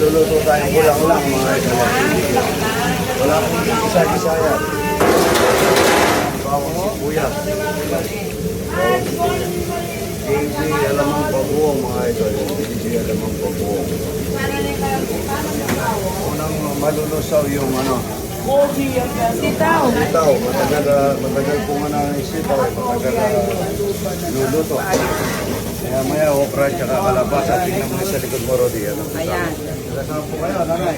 maluluto tayong bulang lang mga idol. Wala akong isa-isa yan. Bawang sibuyas. Hindi alamang pabuo mga idol. Hindi alamang pabuo. Unang malulusaw yung ano, Sitaw. sitaw. Matagal, matagal po nga na sitaw. eh. Matagal ah, luluto. Kaya maya okra at saka kalabasa. Tingnan mo sa likod mo, Rodi. Ano? Ayan. Saan po kayo, nanay?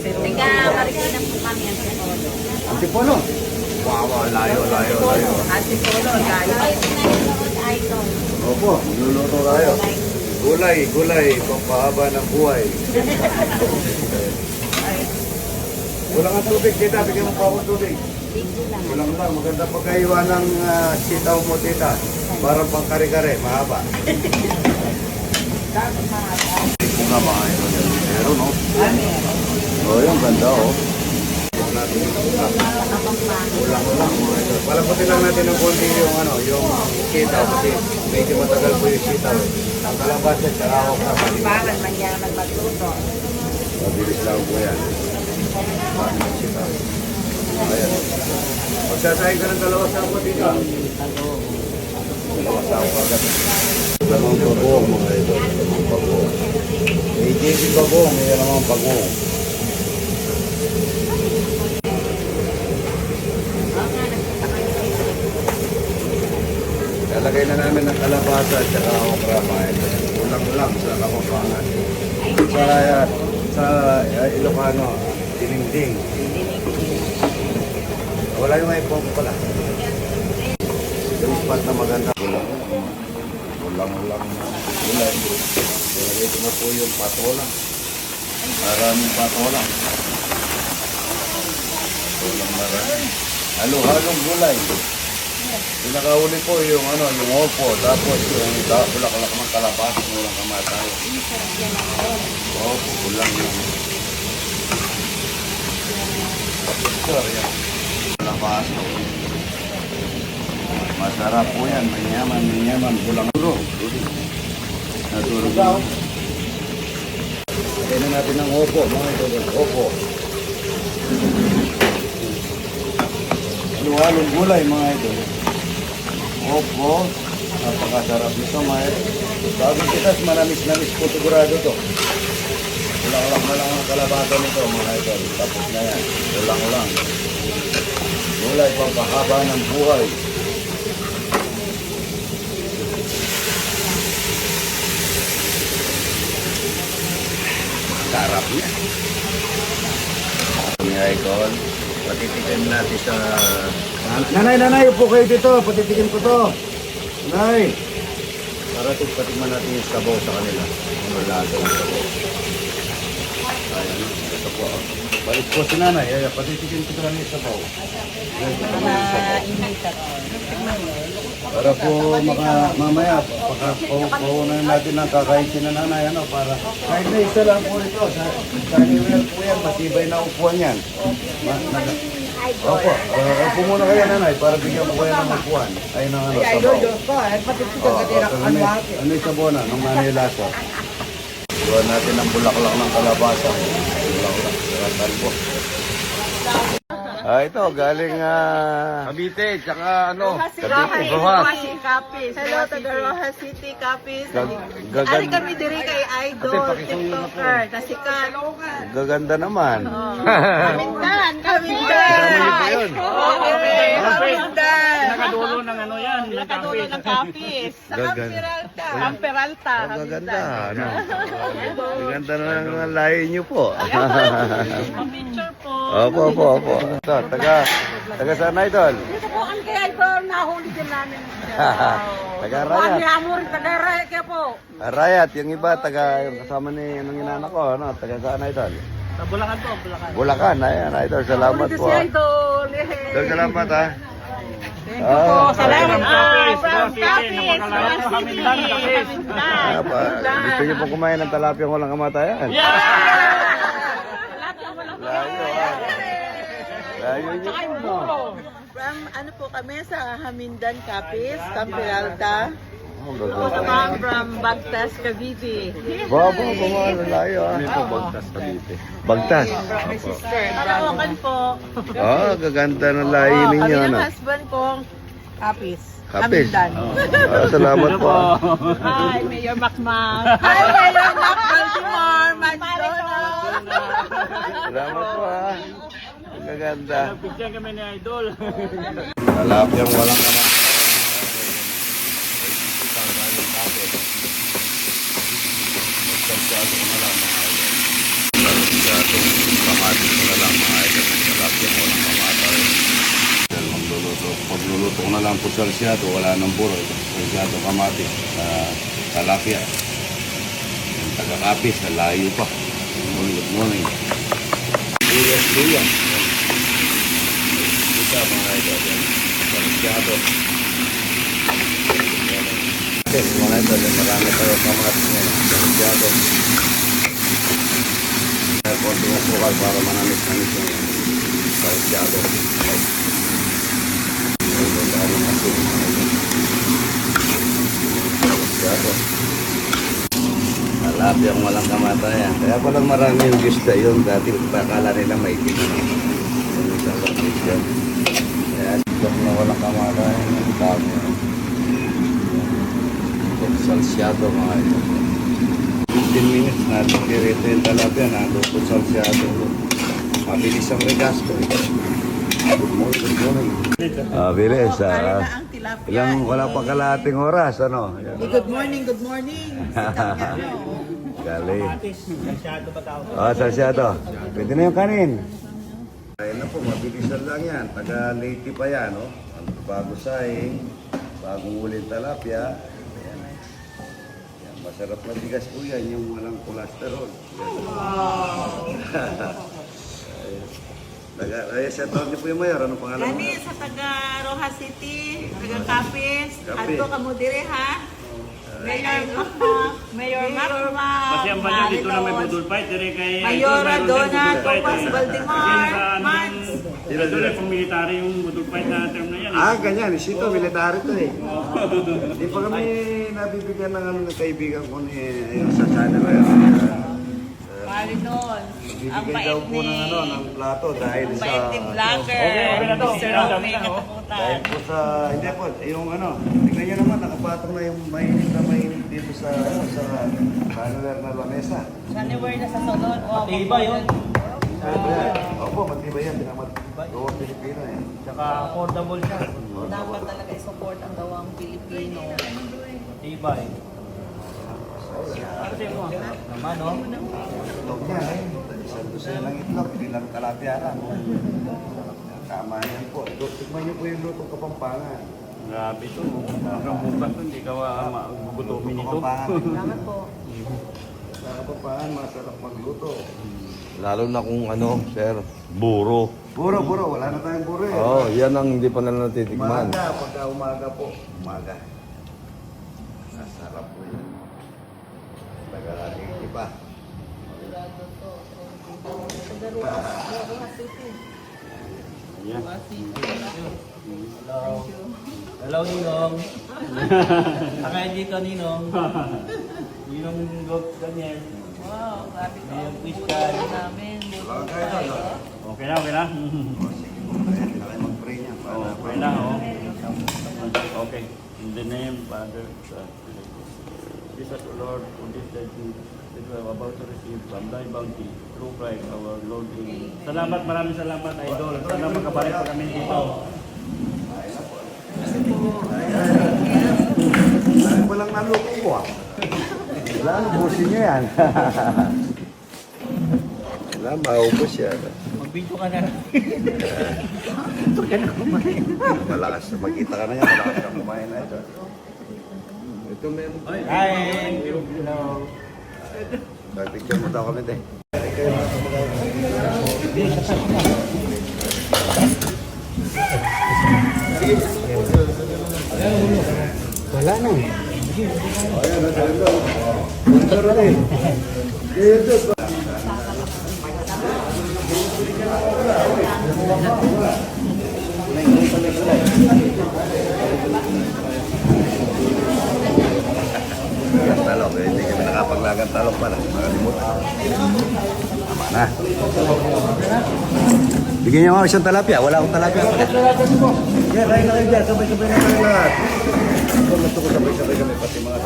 Teka, marikina po kami ang sinolo. Antipono. Wow, wow, layo, layo, layo. Ate Polo, tayo. Ay, pinanood idol. Opo, luluto tayo. Gulay, gulay, pampahaba ng buhay. Kulang ang tubig, tita. Bigyan mo pa akong tubig. Kulang lang. Maganda pagkaiwan ng ah, sitaw mo, tita. Parang pang kare-kare, mahaba. Ito nga mga ito. Pero, no? Oh, yung ganda, oh. Kulang lang, mga ito. Palaputin lang natin ng konti yung, ano, yung sitaw. Kasi medyo matagal po yung sitaw. eh. Ang kalabasa, tsaka ako kapatid. Bakit manyaman magluto? Mabilis lang po yan. Paano yung sitaw? Ayan. Magsasahin ka ng dalawa sa ako dito. Dalawa ako agad. Dalawang pagong mga ito. Dalawang pagong. May JP pagong, may dalawang pagong. Lalagay na namin ng kalabasa at saka okra mga ito. Kulang-kulang sa kapapangan. Sa, sa uh, Ilocano, diningding. Wala yung pompo pala. Spot na maganda. Kulang. Kulang-kulang na gulay. Ilagay ko na po yung patola. Maraming patola. Kulang marami. Halo-halong gulay. Pinakauli po yung ano, yung opo, tapos yung da- bulaklak ng kalabas, mulang kamatay. Opo, kulang yung Sure, yan. Kalabas. Masarap po yan, manyaman, manyaman, kulang duro. Natulog na. Kainan natin ng opo, mga ito, opo. Halo-halong gulay, mga ito. Opo, napakasarap nito, Maher. Bago kita, manamis-namis po sigurado to. Ulang-ulang na lang ang kalabasa nito, mga idol. Tapos na yan. Ulang-ulang. Gulay pang pahaba ng buhay. Sarap niya. Mga idol, patitikin natin sa Nanay, nanay, upo kayo dito. Patitikin ko to. Nanay. Para ito patikman natin yung sabaw sa kanila. Ano lasa ng sabaw. Ayan, ito po. oh. Balik po si nanay. Ay, patitikin ko lang. Ayan, yung sabaw. Para po maka, mamaya, paka, pauunan natin ang kakain si na nanay. Ano, para kahit na isa lang po ito. Sa, sa Year po yan, matibay na upuan yan. Ma, nag, Opo, uh, upo muna kayo nanay para bigyan ko kayo ng upuan. Ayun ang ano, Ay, sabaw. Lolo ko. Ay, pati si Oo, Kagatira okay, ang ano, ano yung sabona? Ng nanay lasa. Gawa natin ang bulaklak ng kalabasa. Bulaklak, po. Ah, ito, galing ah... Cavite, tsaka ano? Cavite, Rojas. Kapis. Hello, taga Rojas City, Kapis. Gag- Ari Gaganda, kami diri kay Idol, Ate, pakisuyo na po. TikToker, nasikat. gaganda naman. Ba yun? Okay, Kamindan. Nakadulo ng ano yan, Nakadulo ng Kapis. Sa. Camperalta. Camperalta, Ang gaganda, ano? Gaganda na ng lahi niyo po. Picture po. opo, opo, opo. Ito, taga, taga saan na idol? Dito po ang kaya ito, nahuli din namin. taga Rayat. amor, taga Raya kaya po. Rayat, yung iba, taga, yung kasama ni, ng inanak ko, ano, taga saan idol? Bulacan po, Bulacan. Bulacan, ayan, idol, salamat po. Ah. Idol. Idol, salamat ha. Thank you po. Ah, Salamat From po. From Rojas po, City. Ah, pa, gusto niyo pong kumain ng talapia ng walang kamatayan? Ah. Layo niyo po? From ano po kami sa Hamindan, Capiz, Camperalta. Oh, gaganda. from Bagtas, Cavite. Baba, baba, lalayo ah. Ito, bagtas ka dito. Bagtas? My sister. Karaokan po. Ah, gaganda ng lahi Oh, ninyo, kami ng ano? husband kong Kapis. Kapis? Ah, salamat po. Hi, Mayor Macmac. Hi, Mayor Mac Baltimore, McDonald. Salamat po ah. Ang gaganda. Picture kami ni Idol. Talapyang walang kama. Pagluluto na lang po salsyado, wala nang buro. Salsyado kamatis, sa talapia. Yung taga-kapis, sa layo pa. Good morning, good morning. Luyas, luyas. Ito mga idol. Salsyado. Yes, mga idol, marami tayo kamatis ngayon. Salsyado. Konting asukal para manamis-namis yung salsyado. Talapyang walang kamatayan. Kaya palang marami yung gusto yun. Dati bakala nila may tingin. Kaya sitok na walang kamatayan. Ang dami. Salsyado mga ito. 15 minutes na dirito yung talapya na luto salsyado. Mabilis ang regasto. Good morning, good morning. Ah, bilis. Ah, ilang wala pa kalahating oras, ano? Good morning, good morning. Gali. Ah, salsyado. Pwede na yung kanin. Ayun na po, mabilisan lang yan. Taga Leyte pa yan, no? Ang Bago saing, bagong ulit talapia. Masarap na bigas po yan, yung walang cholesterol. Taga, ay, sa taon niyo po yung mayor, ano pangalan mo? Kani sa taga Rojas City, taga Capis, Kapis. ato kamo dire ha. Mayor Macmac, Mayor Macmac. Kasi ang banyo dito na may budol fight. Dire kay Mayor fight, Topas eh. Baltimore, yung- Idol eh, pang military yung budol fight na term na yan. eh. Ah, ganyan. Isito, military to eh. Hindi pa kami nabibigyan ng ano ng kaibigan ko ni ayun, sa channel na yun. Mali nun. Ang Bibigay daw bait po ng ano, ni... ng plato dahil Ang sa... bait ni vlogger. Okay, okay na to. Mr. Na, oh. Kataputan. Dahil po sa... Hindi po, yung ano, tingnan nyo naman, nakapatong na yung mainit na mainit dito sa, ano, sa Hanover na lamesa. Anywhere na sa salon. Wow, Iba yun. Ayan. Opo, matibay yan. Pinamat. Gawang Pilipino yan. Tsaka affordable siya. Dapat talaga i-support ang gawang Pilipino. Tibay. Kasi mo. Naman, no? Itlog niya, eh. Isang dosen ng itlog, hindi lang lang. Tama yan po. Ito, Tikman niyo po yung lutong kapampangan. Grabe ito. Hanggang bukas to, hindi ka ma- magugutumin ito. Salamat po. Sa kapampangan, masarap magluto. Lalo na kung ano, sir, buro. Buro, buro. Wala na tayong buro eh. Oo, oh, yan ang hindi pa nila natitikman. Umaga, pagka umaga po. Umaga. Masarap po yun. Tagalagay pa. Yan. Hello, Ninong. Akaya dito, Ninong. Ninong Gog Daniel. Wow, grabe ko. Ninong Christian. namin. Okay na? Okay na, okay na. Pwede na Oh, okay na, oh. Okay. In the name, Father, Son, Jesus, O Lord, for this day that we are about to receive from thy bounty through Christ our Lord. Amen. Salamat, maraming salamat, Idol. Sana makabalik pa kami dito. Dahil mo lang naluto ko ah. Wala, busin niyo yan. Wala, maubos yan. Mag-video ka na. Malakas, magkita ka na yan, malakas ka kumain na ito. Ito meron. Hi! Hello. Picture mo daw kami, te. Wala na. Ayan, nasa ito. Meron eh. Dito. Dalagang talong pala. Nakalimutan. Tama na. Bigyan niyo ako isang talapia. Wala akong talapia. Yeah, kain na kayo dyan. Sabay-sabay na kayo lahat. Ito, gusto ko sabay-sabay kami pati mga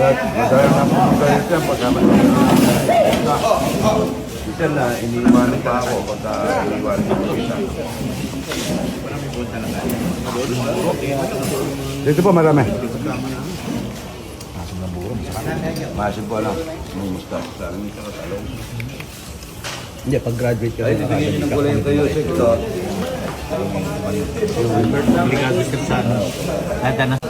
Masaya na kayo siya pagkama. Isa na, iniiwan pa ako pagka iniiwan ko kita. Dito po marami. Masin po lang. May mustasa. May katalong. Hindi, pag-graduate ka Ay, niyo ng kulay kayo sa ito. Obligado siya sa ano.